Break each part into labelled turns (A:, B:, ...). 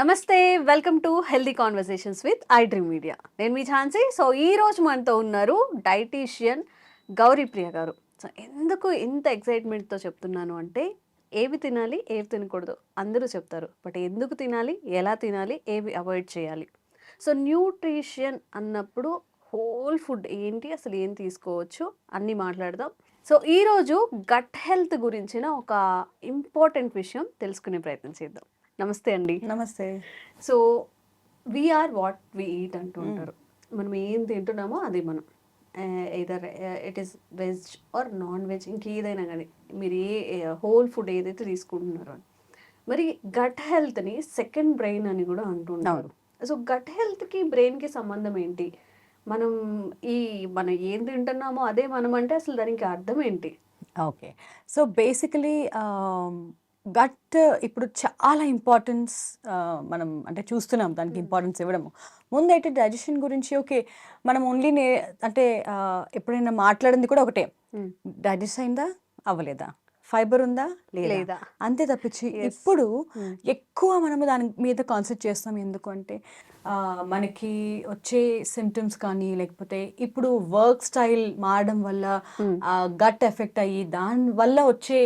A: నమస్తే welcome to healthy conversations with I dream media నేను మీ ఝాన్సీ. సో ఈ రోజు మనతో ఉన్నారు డైటీషియన్ గౌరీప్రియ గారు. సో ఎందుకు ఇంత ఎక్సైట్మెంట్తో చెప్తున్నాను అంటే ఏవి తినాలి ఏవి తినకూడదు అందరూ చెప్తారు. బట్ ఎందుకు తినాలి ఎలా తినాలి ఏవి అవాయిడ్ చేయాలి? సో న్యూట్రిషన్ అన్నప్పుడు హోల్ ఫుడ్ ఏంటి అసలు ఏం తీసుకోవచ్చు అన్నీ మాట్లాడదాం. సో ఈరోజు గట్ హెల్త్ గురించిన ఒక ఇంపార్టెంట్ విషయం తెలుసుకునే ప్రయత్నం చేద్దాం. నమస్తే అండి.
B: నమస్తే.
A: So we are what we eat అంటూ ఉంటారు మనం ఏం తింటున్నామో అది మనం. Either it is veg or non veg ఇంకేదైనా కానీ మీరు ఏ హోల్ ఫుడ్ ఏదైతే తీసుకుంటున్నారో. మరి గట్ హెల్త్ని సెకండ్ బ్రెయిన్ అని కూడా అంటుంటారు. సో గట్ హెల్త్కి బ్రెయిన్కి సంబంధం ఏంటి? మనం ఈ మనం ఏం తింటున్నామో అదే మనం అంటే అసలు దానికి అర్థం ఏంటి?
B: ఓకే. సో బేసికలీ గట్ ఇప్పుడు చాలా ఇంపార్టెన్స్ మనం అంటే చూస్తున్నాం దానికి ఇంపార్టెన్స్ ఇవ్వడము. ముందైతే డైజెషన్ గురించి ఓకే మనం ఓన్లీ నే అంటే ఎప్పుడైనా మాట్లాడింది కూడా ఒకటే. డైజెస్ట్ అయిందా? అవ్వలేదా? ఫైబర్ ఉందా? లేదా? అంతే తప్పించి. ఇప్పుడు
A: Hmm.
B: ఎక్కువ మనము దాని మీద కాన్సన్ట్రేట్ చేస్తాం ఎందుకంటే మనకి వచ్చే సిమ్టమ్స్ కానీ లేకపోతే ఇప్పుడు వర్క్ స్టైల్ మారడం వల్ల
A: Hmm.
B: గట్ ఎఫెక్ట్ అయ్యి దాని వల్ల వచ్చే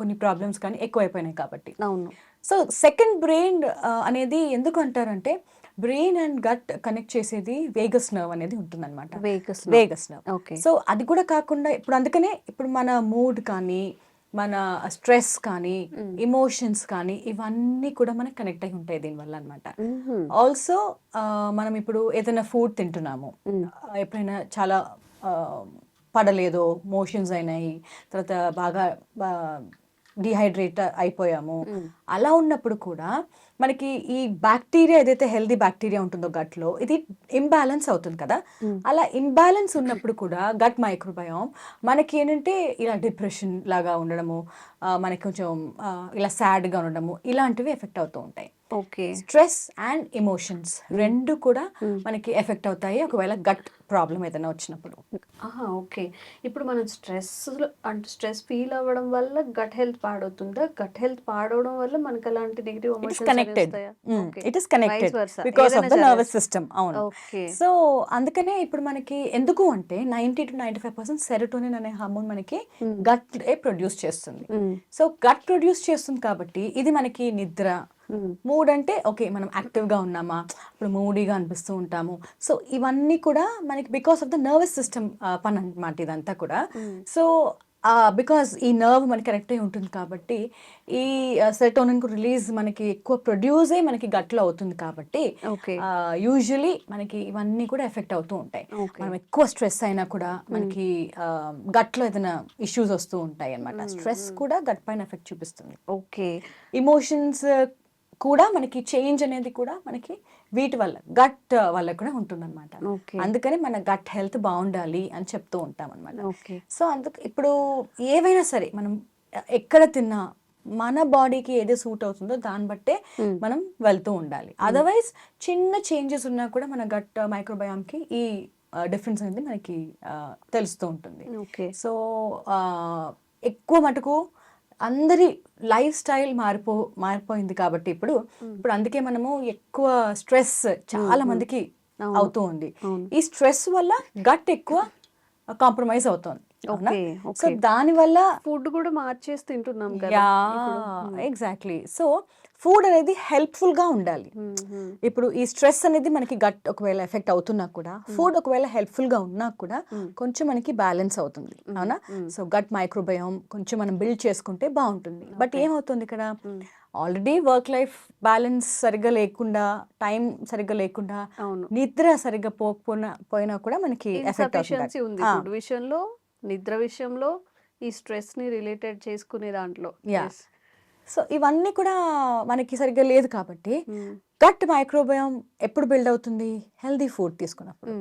B: కొన్ని ప్రాబ్లమ్స్ కానీ ఎక్కువైపోయినాయి కాబట్టి.
A: అవును.
B: సో సెకండ్ బ్రెయిన్ అనేది ఎందుకు అంటారంటే బ్రెయిన్ అండ్ గట్ కనెక్ట్ చేసేది వేగస్ నర్వ్ అనేది ఉంటుందన్నమాట.
A: Vagus
B: vagus nerve
A: okay
B: so అది కూడా కాకుండా ఇప్పుడు అందుకనే ఇప్పుడు మన మూడ్ కానీ మన స్ట్రెస్ కానీ. ఇమోషన్స్ కానీ ఇవన్నీ కూడా మనకి కనెక్ట్ అయి ఉంటాయి దీనివల్ల అనమాట. ఆల్సో మనం ఇప్పుడు ఏదైనా ఫుడ్ తింటున్నాము ఎప్పుడైనా చాలా పడలేదో మోషన్స్ అయినాయి తర్వాత బాగా డిహైడ్రేట్ అయిపోయాము. అలా ఉన్నప్పుడు కూడా మనకి ఈ బ్యాక్టీరియా ఏదైతే హెల్దీ బ్యాక్టీరియా ఉంటుందో గట్లో ఇది ఇంబ్యాలెన్స్ అవుతుంది కదా. అలా ఇంబ్యాలెన్స్ ఉన్నప్పుడు కూడా గట్ మైక్రోబయోమ్ మనకి ఏంటంటే ఇలా డిప్రెషన్ లాగా ఉండడము మనకి కొంచెం ఇలా సాడ్గా ఉండడము ఇలాంటివి ఎఫెక్ట్ అవుతూ ఉంటాయి.
A: ఓకే.
B: స్ట్రెస్ అండ్ ఎమోషన్స్ రెండు కూడా. మనకి ఎఫెక్ట్ అవుతాయి. ఒకవేళ గట్ ప్రాబ్లం ఏదైనా వచ్చినప్పుడు.
A: ఆహా ఓకే. ఇప్పుడు మనం స్ట్రెస్ అంటే స్ట్రెస్ ఫీల్ అవ్వడం వల్ల గట్ హెల్త్ పాడవుతుందా? గట్ హెల్త్ పాడవడం వల్ల మనకి అలాంటి negative emotions
B: connected it is connected because of the nervous system అవును. సో అందుకనే ఇప్పుడు మనకి ఎందుకు అంటే ninety two ninety five percent serotonin అనే హార్మోన్ మనకి
A: Mm.
B: గట్ ప్రొడ్యూస్ చేస్తుంది. సో గట్ ప్రొడ్యూస్ చేస్తుంది కాబట్టి ఇది మనకి నిద్ర మూడ్ అంటే ఓకే మనం యాక్టివ్గా ఉన్నామా? ఇప్పుడు మూడీగా అనిపిస్తూ ఉంటాము. సో ఇవన్నీ కూడా మనకి because of the nervous system పని అనమాట ఇదంతా కూడా. సో బికాస్ ఈ నర్వ్ మనకి కరెక్ట్ అయి ఉంటుంది కాబట్టి ఈ సెటోనిన్ రిలీజ్ మనకి ఎక్కువ ప్రొడ్యూస్ అయ్యి మనకి గట్లో అవుతుంది కాబట్టి
A: ఓకే
B: యూజువలీ మనకి ఇవన్నీ కూడా ఎఫెక్ట్ అవుతూ ఉంటాయి. మనం ఎక్కువ స్ట్రెస్ అయినా కూడా మనకి గట్లో ఏదైనా ఇష్యూస్ వస్తూ ఉంటాయి అన్నమాట స్ట్రెస్ కూడా గట్ పైన ఎఫెక్ట్ చూపిస్తుంది.
A: ఓకే
B: ఇమోషన్స్ కూడా మనకి చేంజ్ అనేది కూడా మనకి వీటి వల్ల గట్ వల్ల కూడా ఉంటుందన్నమాట. అందుకని మన గట్ హెల్త్ బాగుండాలి అని చెప్తూ ఉంటాం అనమాట
A: ఓకే
B: సో అందుకు ఇప్పుడు ఏవైనా సరే మనం ఎక్కడ తిన్నా మన బాడీకి ఏది సూట్ అవుతుందో దాన్ని బట్టే మనం వెళ్తూ ఉండాలి. అదర్వైజ్ చిన్న చేంజెస్ ఉన్నా కూడా మన గట్ మైక్రోబయామ్కి ఈ డిఫరెన్స్ అనేది మనకి తెలుస్తూ ఉంటుంది.
A: ఓకే
B: సో ఎక్కువ మటుకు అందరి లైఫ్ స్టైల్ మారిపో మారిపోయింది కాబట్టి ఇప్పుడు ఇప్పుడు అందుకే మనము ఎక్కువ స్ట్రెస్ చాలా మందికి. అవుతూ ఉంది. ఈ స్ట్రెస్ వల్ల గట్ ఎక్కువ కాంప్రమైజ్ అవుతుంది. So
A: okay.
B: దాని వల్ల
A: ఫుడ్ కూడా మార్చేసి తింటున్నాం కదా.
B: ఎగ్జాక్ట్లీ. సో ఫుడ్ అనేది హెల్ప్ఫుల్గా ఉండాలి. ఇప్పుడు ఈ స్ట్రెస్ అనేది మనకి గట్ ఒకవేళ ఎఫెక్ట్ అవుతున్నా కూడా ఫుడ్ ఒకవేళ హెల్ప్ఫుల్గా ఉన్నా కూడా. కొంచెం మనకి బ్యాలెన్స్ అవుతుంది అవునా. సో గట్ మైక్రోబయోమ్ కొంచెం మనం బిల్డ్ చేసుకుంటే బాగుంటుంది బట్. ఏమవుతుంది ఇక్కడ. ఆల్రెడీ వర్క్ లైఫ్ బ్యాలెన్స్ సరిగ్గా లేకుండా టైం సరిగ్గా లేకుండా నిద్ర సరిగ్గా పోకపోయినా పోయినా కూడా మనకి ఎఫెక్ట్
A: ఉంది. ఫుడ్ విషయంలో నిద్ర విషయంలో ఈ స్ట్రెస్ని రిలేటెడ్ చేసుకునే దాంట్లో.
B: సో ఇవన్నీ కూడా మనకి సరిగ్గా లేదు కాబట్టి. గట్ మైక్రోబయోమ్ ఎప్పుడు బిల్డ్ అవుతుంది? హెల్దీ ఫుడ్ తీసుకున్నప్పుడు.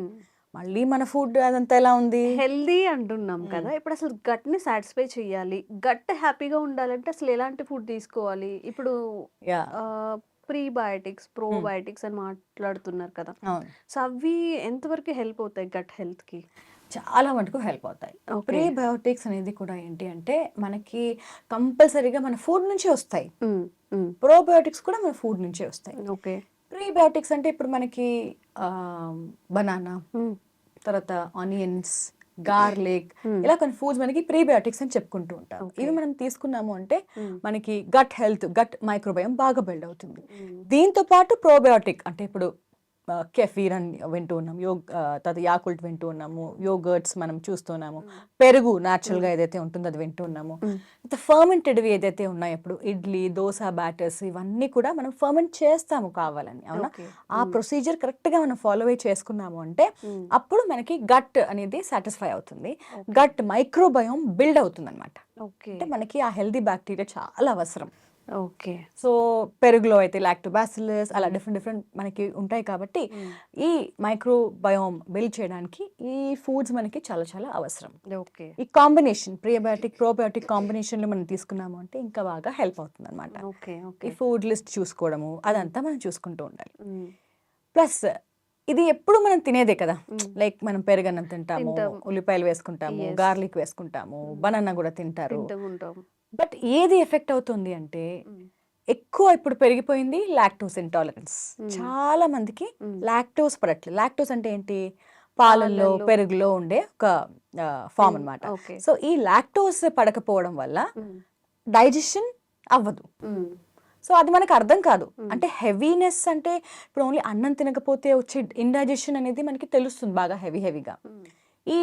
B: మళ్ళీ మన ఫుడ్ అదంతా ఎలా ఉంది?
A: హెల్దీ అంటున్నాం కదా. ఇప్పుడు అసలు గట్ని సాటిస్ఫై చేయాలి గట్ హ్యాపీగా ఉండాలంటే అసలు ఎలాంటి ఫుడ్ తీసుకోవాలి? ఇప్పుడు ప్రీబయోటిక్స్ ప్రోబయోటిక్స్ అని మాట్లాడుతున్నారు కదా. సో అవి ఎంతవరకు హెల్ప్ అవుతాయి గట్ హెల్త్కి?
B: చాలా మటుకు హెల్ప్ అవుతాయి. ప్రీబయోటిక్స్ అనేది కూడా ఏంటి అంటే మనకి కంపల్సరీగా మన ఫుడ్ నుంచి వస్తాయి. ప్రోబయోటిక్స్ కూడా మన ఫుడ్ నుంచే వస్తాయి.
A: ఓకే
B: ప్రీబయోటిక్స్ అంటే ఇప్పుడు మనకి బనానా తర్వాత ఆనియన్స్ గార్లిక్ ఇలా కొన్ని ఫుడ్స్ మనకి ప్రీబయోటిక్స్ అని చెప్పుకుంటూ ఉంటాం. ఇవి మనం తీసుకున్నాము అంటే మనకి గట్ హెల్త్ గట్ మైక్రోబయం బాగా బిల్డ్ అవుతుంది. దీంతో పాటు ప్రోబయోటిక్ అంటే ఇప్పుడు కెఫీర్ అని వింటూ ఉన్నాం. యోగ్ ఆ, తర్వాత యాకుల్ట్ వింటూ ఉన్నాము. యోగర్ట్స్ మనం చూస్తున్నాము పెరుగు natural గా ఏదైతే ఉంటుందో అది వింటూ ఉన్నాము. ఫర్మెంటెడ్వి ఏదైతే ఉన్నాయో ఇప్పుడు ఇడ్లీ దోశ బ్యాటర్స్ ఇవన్నీ కూడా మనం ఫర్మెంట్ చేస్తాము కావాలని అవునా. ఆ ప్రొసీజర్ కరెక్ట్గా మనం ఫాలో అయి చేసుకున్నాము అంటే అప్పుడు మనకి గట్ అనేది సాటిస్ఫై అవుతుంది. గట్ మైక్రోబయోమ్ బిల్డ్ అవుతుంది అనమాట అంటే మనకి ఆ హెల్దీ బ్యాక్టీరియా చాలా అవసరం.
A: ఓకే.
B: సో పెరుగులో అయితే లాక్టోబాసిలస్ అలా డిఫరెంట్ డిఫరెంట్ మనకి ఉంటాయి కాబట్టి ఈ మైక్రోబయోమ్ బిల్డ్ చేయడానికి ఈ ఫుడ్స్ మనకి చాలా చాలా అవసరం.
A: ఓకే.
B: ఈ కాంబినేషన్ ప్రియబయోటిక్ ప్రోబయోటిక్ కాంబినేషన్లో మనం తీసుకున్నాము అంటే ఇంకా బాగా హెల్ప్ అవుతుంది అనమాట
A: ఓకే.
B: ఈ ఫుడ్ లిస్ట్ చూసుకోవడము అదంతా మనం చూసుకుంటూ ఉండాలి. ప్లస్ ఇది ఎప్పుడు మనం తినేదే కదా. లైక్ మనం పెరుగన్నం తింటాము
A: తింటాం.
B: ఉల్లిపాయలు వేసుకుంటాము. గార్లిక్ వేసుకుంటాము బనానా కూడా తింటారు. బట్ ఏది ఎఫెక్ట్ అవుతుంది అంటే ఎక్కువ ఇప్పుడు పెరిగిపోయింది లాక్టోస్ ఇంటాలరెన్స్ చాలా మందికి లాక్టోస్ పడట్లేదు. లాక్టోస్ అంటే ఏంటి? పాలల్లో. పెరుగులో ఉండే ఒక ఫామ్ అన్నమాట.
A: ఓకే.
B: సో ఈ లాక్టోస్ పడకపోవడం వల్ల డైజెషన్ అవ్వదు. సో అది మనకు అర్థం కాదు. అంటే హెవీనెస్ అంటే ఇప్పుడు ఓన్లీ అన్నం తినకపోతే వచ్చే ఇండైజెషన్ అనేది మనకి తెలుస్తుంది బాగా హెవీ హెవీగా ఈ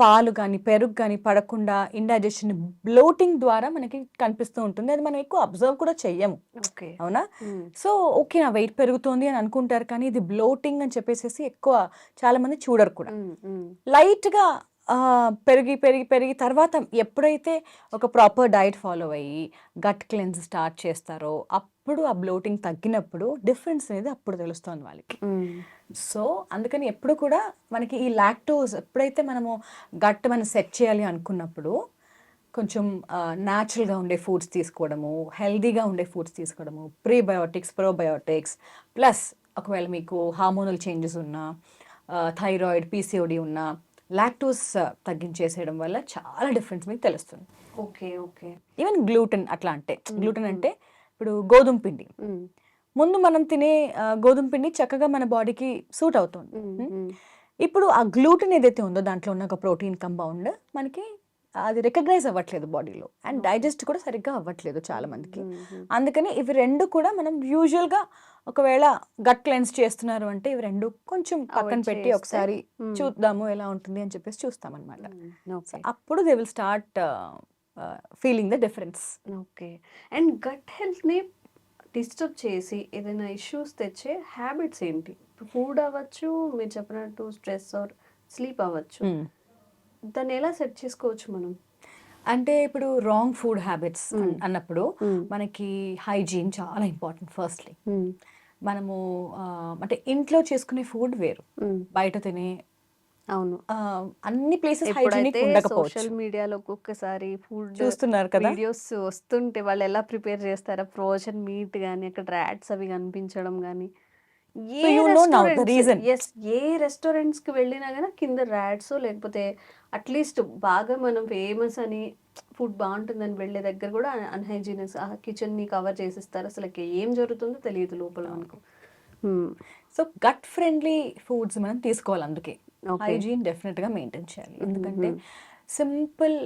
B: పాలు కానీ పెరుగు కానీ పడకుండా ఇండైజెషన్ బ్లోటింగ్ ద్వారా మనకి కనిపిస్తూ ఉంటుంది. అది మనం ఎక్కువ అబ్జర్వ్ కూడా చెయ్యము.
A: ఓకే.
B: అవునా? సో ఓకే నా వెయిట్ పెరుగుతోంది అని అనుకుంటారు కానీ ఇది బ్లోటింగ్ అని చెప్పేసి ఎక్కువ చాలా మంది చూడరు కూడా. లైట్గా పెరిగి పెరిగి పెరిగి తర్వాత ఎప్పుడైతే ఒక ప్రాపర్ డైట్ ఫాలో అయ్యి గట్ క్లెన్స్ స్టార్ట్ చేస్తారో అప్పుడు ఆ బ్లోటింగ్ తగ్గినప్పుడు డిఫరెన్స్ అనేది అప్పుడు తెలుస్తుంది వాళ్ళకి. సో అందుకని ఎప్పుడు కూడా మనకి ఈ లాక్టోస్ ఎప్పుడైతే మనము గట్ మనం సెట్ చేయాలి అనుకున్నప్పుడు కొంచెం న్యాచురల్గా ఉండే ఫుడ్స్ తీసుకోవడము హెల్దీగా ఉండే ఫుడ్స్ తీసుకోవడము ప్రీబయోటిక్స్ ప్రోబయోటిక్స్ ప్లస్ ఒకవేళ మీకు హార్మోనల్ చేంజెస్ ఉన్నా థైరాయిడ్ పీసీఓడి ఉన్నా లాక్టోస్ తగ్గించేసేయడం వల్ల చాలా డిఫరెన్స్ మీకు తెలుస్తుంది.
A: Okay okay.
B: ఈవెన్ గ్లూటెన్ అట్లా అంటే గ్లూటెన్ అంటే ఇప్పుడు గోధుమ పిండి. ముందు మనం తినే గోధుమ పిండి చక్కగా మన బాడీకి సూట్ అవుతుంది. ఇప్పుడు ఆ గ్లూటెన్ ఏదైతే ఉందో దాంట్లో ఉన్న ఒక ప్రోటీన్ కంపౌండ్ మనకి అది రికగ్నైజ్ అవ్వట్లేదు బాడీలో అండ్ డైజెస్ట్ కూడా సరిగ్గా అవ్వట్లేదు చాలా మందికి అందుకని ఇవి రెండు కూడా మనం యూజువల్గా ఒకవేళ గట్ క్లెన్స్ చేస్తున్నారు అంటే ఇవి రెండు కొంచెం పక్కన పెట్టి ఒకసారి
A: మ్మ్.
B: చూద్దాము ఎలా ఉంటుంది అని చెప్పేసి చూస్తామన్నమాట.
A: ఓకే
B: అప్పుడు they will start feeling the difference
A: okay and gut హెల్త్ని డిస్టర్బ్ చేసి ఏదైనా ఇష్యూస్ తెచ్చే హ్యాబిట్స్ ఏంటి? ఫుడ్ అవ్వచ్చు మీరు చెప్పినట్టు స్ట్రెస్ ఆర్ స్లీప్ అవ్వచ్చు. దాన్ని ఎలా సెట్ చేసుకోవచ్చు మనం?
B: అంటే ఇప్పుడు రాంగ్ ఫుడ్ హ్యాబిట్స్ అన్నప్పుడు. మనకి హైజీన్ చాలా ఇంపార్టెంట్ ఫస్ట్లీ మనము అంటే ఇంట్లో చేసుకునే ఫుడ్ వేరు. బయట తినే
A: అవును.
B: అన్ని ప్లేసెస్ హైజీనిక్ ఉండకపోవచ్చు.
A: సోషల్ మీడియాలో ఒక్కొక్కసారి ఫుడ్
B: చూస్తున్నారు కదా?
A: వీడియోస్ వస్తుంటే వాళ్ళు ఎలా ప్రిపేర్ చేస్తారా ఫ్రోజన్ మీట్ కానీ అక్కడ ర్యాట్స్ అవి కనిపించడం కానీ ఎస్ ఏ restaurants కి వెళ్ళినా కానీ కింద ర్యాట్స్ లేకపోతే అట్లీస్ట్ బాగా మనం ఫేమస్ అని ఫుడ్ బాగుంటుందని వెళ్ళే దగ్గర కూడా అన్హైజీనియస్ ఆ కిచెన్ని కవర్ చేసిస్తారు. అసలు ఏం జరుగుతుందో తెలియదు లోపల మనకు.
B: సో గట్ ఫ్రెండ్లీ ఫుడ్స్ మనం తీసుకోవాలి అందుకే. హైజీన్ డెఫినెట్గా మెయింటైన్ చేయాలి. ఎందుకంటే సింపుల్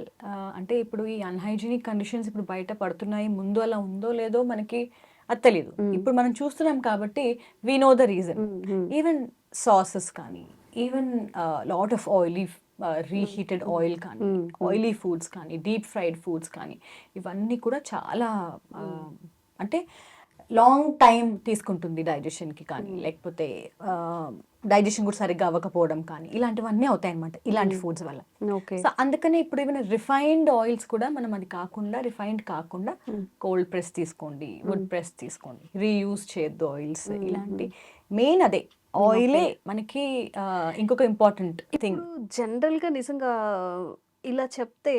B: అంటే ఇప్పుడు ఈ అన్హైజీనిక్ కండిషన్స్ ఇప్పుడు బయట పడుతున్నాయి ముందు అలా ఉందో లేదో మనకి అది తెలియదు ఇప్పుడు మనం చూస్తున్నాం కాబట్టి we know the reason. Even sauces కానీ even lot of oily reheated oil కానీ ఆయిలీ ఫుడ్స్ కానీ డీప్ ఫ్రైడ్ ఫుడ్స్ కానీ ఇవన్నీ కూడా చాలా ఆ, అంటే లాంగ్ టైం తీసుకుంటుంది డైజెషన్కి కానీ లేకపోతే డైజెషన్ కూడా సరిగ్గా అవ్వకపోవడం కానీ ఇలాంటివన్నీ అవుతాయి అనమాట ఇలాంటి ఫుడ్స్ వల్ల. సో అందుకనే ఇప్పుడు ఏమైనా రిఫైన్డ్ ఆయిల్స్ కూడా మనం అది కాకుండా రిఫైన్డ్ కాకుండా కోల్డ్ ప్రెస్ తీసుకోండి వుడ్ ప్రెస్ తీసుకోండి రీయూజ్ చేయొద్దు ఆయిల్స్ ఇలాంటి. మెయిన్ అదే ఆయిలే మనకి ఇంకొక ఇంపార్టెంట్ థింగ్.
A: జనరల్గా నిజంగా ఇలా చెప్తే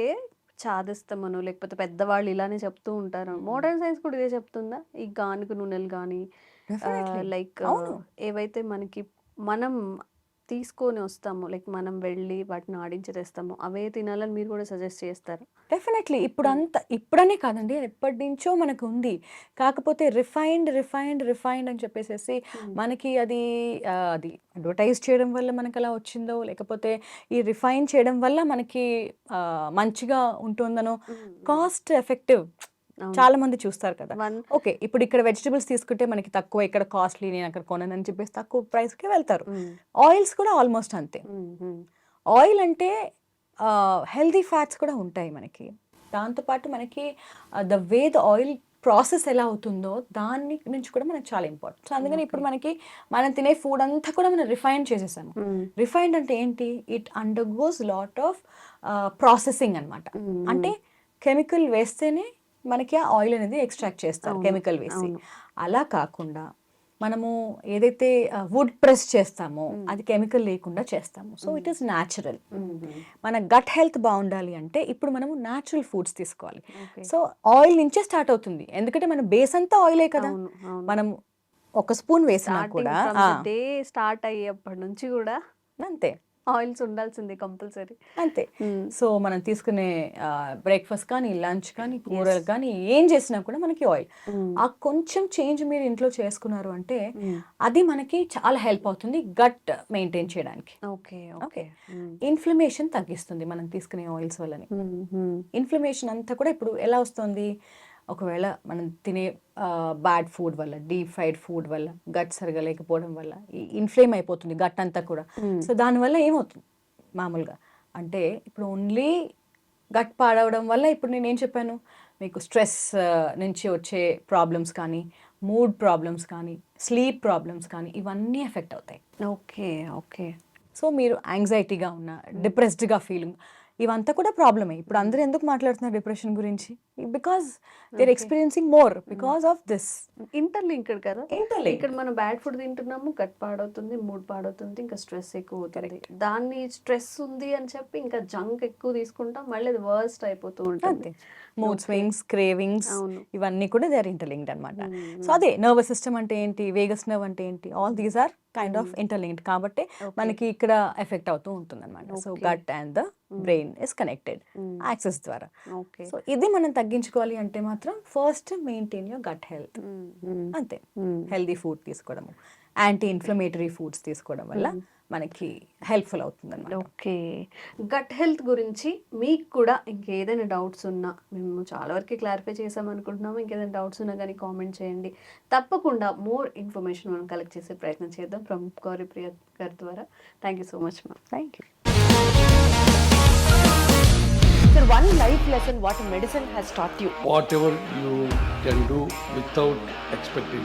A: చాదిస్తామను లేకపోతే పెద్దవాళ్ళు ఇలానే చెప్తూ ఉంటారు? మోడర్న్ సైన్స్ కూడా ఇదే చెప్తుందా? ఈ గానుగ నూనెలు కానీ. లైక్. ఏవైతే మనకి మనం తీసుకొని వస్తాము. లైక్ మనం వెళ్ళి వాటిని ఆడించి తెస్తాము అవే తినాలని మీరు కూడా సజెస్ట్ చేస్తారు.
B: డెఫినెట్లీ. ఇప్పుడు అంత ఇప్పుడనే కాదండి. ఎప్పటి నుంచో మనకు ఉంది. కాకపోతే రిఫైన్డ్ రిఫైన్డ్ రిఫైన్డ్ అని చెప్పేసేసి మనకి అది అది అడ్వర్టైజ్ చేయడం వల్ల మనకు అలా వచ్చిందో లేకపోతే ఈ రిఫైన్ చేయడం వల్ల మనకి మంచిగా ఉంటుందనో కాస్ట్ ఎఫెక్టివ్. చాలా మంది చూస్తారు కదా. ఓకే ఇప్పుడు ఇక్కడ వెజిటబుల్స్ తీసుకుంటే మనకి తక్కువ ఇక్కడ కాస్ట్లీ నేను అక్కడ కొనను చెప్పేసి తక్కువ ప్రైస్కి వెళ్తారు. ఆయిల్స్ కూడా ఆల్మోస్ట్ అంతే. ఆయిల్ అంటే హెల్దీ ఫ్యాట్స్ కూడా ఉంటాయి మనకి. దాంతోపాటు మనకి the way the oil process ఎలా అవుతుందో దాని నుంచి కూడా మనకి చాలా ఇంపార్టెంట్. సో అందుకని ఇప్పుడు మనకి మనం తినే ఫుడ్ అంతా కూడా మనం రిఫైన్ చేసేసాము. రిఫైన్డ్ అంటే ఏంటి? It undergoes lot of processing అన్నమాట. అంటే కెమికల్ వేస్తేనే మనకి ఆ ఆయిల్ అనేది ఎక్స్ట్రాక్ట్ చేస్తారు కెమికల్ వేసి. అలా కాకుండా మనము ఏదైతే వుడ్ ప్రెస్ చేస్తామో అది కెమికల్ లేకుండా చేస్తాము. సో ఇట్ ఈస్ న్యాచురల్ మన గట్ హెల్త్ బాగుండాలి అంటే ఇప్పుడు మనము న్యాచురల్ ఫుడ్స్ తీసుకోవాలి. సో ఆయిల్ నుంచే స్టార్ట్ అవుతుంది. ఎందుకంటే మన బేస్ అంతా ఆయిలే కదా. మనం ఒక స్పూన్ వేసినా కూడా
A: స్టార్ట్ అయ్యేప్పటి నుంచి కూడా
B: అంతే.
A: ఆయిల్స్ ఉండాల్సిందే కంపల్సరీ.
B: అంతే. సో మనం తీసుకునే బ్రేక్ఫాస్ట్ కానీ లంచ్ కానీ కూరలు కానీ ఏం చేసినా కూడా మనకి ఆయిల్. ఆ కొంచెం చేంజ్ మీరు ఇంట్లో చేసుకున్నారు అంటే అది మనకి చాలా హెల్ప్ అవుతుంది గట్ మెయింటైన్ చేయడానికి.
A: Okay
B: okay. ఇన్ఫ్లమేషన్ తగ్గిస్తుంది మనం తీసుకునే ఆయిల్స్ వల్లని. ఇన్ఫ్లమేషన్ అంతా కూడా ఇప్పుడు ఎలా వస్తుంది? ఒకవేళ మనం తినే బ్యాడ్ ఫుడ్ వల్ల డీప్ ఫ్రైడ్ ఫుడ్ వల్ల గట్ సరిగా లేకపోవడం వల్ల ఇన్ఫ్లేమ్ అయిపోతుంది గట్ అంతా కూడా సో దానివల్ల ఏమవుతుంది? మామూలుగా. అంటే ఇప్పుడు ఓన్లీ గట్ పాడవడం వల్ల ఇప్పుడు నేను ఏం చెప్పాను? మీకు స్ట్రెస్ నుంచి వచ్చే ప్రాబ్లమ్స్ కానీ మూడ్ ప్రాబ్లమ్స్ కానీ స్లీప్ ప్రాబ్లమ్స్ కానీ ఇవన్నీ ఎఫెక్ట్ అవుతాయి.
A: ఓకే ఓకే
B: సో మీరు యాంగ్జైటీగా ఉన్న డిప్రెస్డ్గా ఫీలింగ్ ఇవంతా కూడా ప్రాబ్లమే. ఇప్పుడు అందరూ ఎందుకు మాట్లాడుతున్నారు డిప్రెషన్ గురించి? Because they experiencing more because of this
A: interlinked కదా?
B: Interlinked.
A: ఇక్కడ మనం బ్యాడ్ ఫుడ్ తింటున్నాము గట్ పాడవుతుంది మూడ్ పాడవుతుంది ఇంకా స్ట్రెస్ ఎక్కువ అవుతుంది. దాన్ని స్ట్రెస్ ఉంది అని చెప్పి ఇంకా జంక్ ఎక్కువ తీసుకుంటాం మళ్ళీ అది వర్స్ట్ అయిపోతూ ఉంటుంది.
B: Mood swings cravings. ఇవన్నీ కూడా దే ఆర్ ఇంటర్లింక్డ్ అనమాట సో అదే నర్వస్ సిస్టమ్ అంటే ఏంటి వేగస్ నర్వ్ అంటే ఏంటి all these are kind of interlinked కాబట్టి మనకి ఇక్కడ ఎఫెక్ట్ అవుతూ ఉంటుంది అనమాట so. Gut and the brain is connected axis ద్వారా. సో ఇది మనం తగ్గించుకోవాలి అంటే మాత్రం first maintain your gut health అంతే. హెల్దీ ఫుడ్ తీసుకోవడము. యాంటీ ఇన్ఫ్లమేటరీ ఫుడ్స్ తీసుకోవడం వల్ల మనకి హెల్ప్ఫుల్ అవుతుంది అనమాట
A: ఓకే గట్ హెల్త్ గురించి మీకు కూడా ఇంకేదైనా డౌట్స్ ఉన్నా మేము చాలా వరకు క్లారిఫై చేసాం అనుకుంటున్నాము. ఇంకేదైనా డౌట్స్ ఉన్నా కానీ కామెంట్ చేయండి. తప్పకుండా మోర్ ఇన్ఫర్మేషన్ మనం కలెక్ట్ చేసే ప్రయత్నం చేద్దాం ఫ్రమ్ గౌరీ ప్రియ గారి ద్వారా. Thank you so much ma'am
B: thank you
C: Sir, one life lesson what medicine has taught you.
D: whatever you can do without expecting.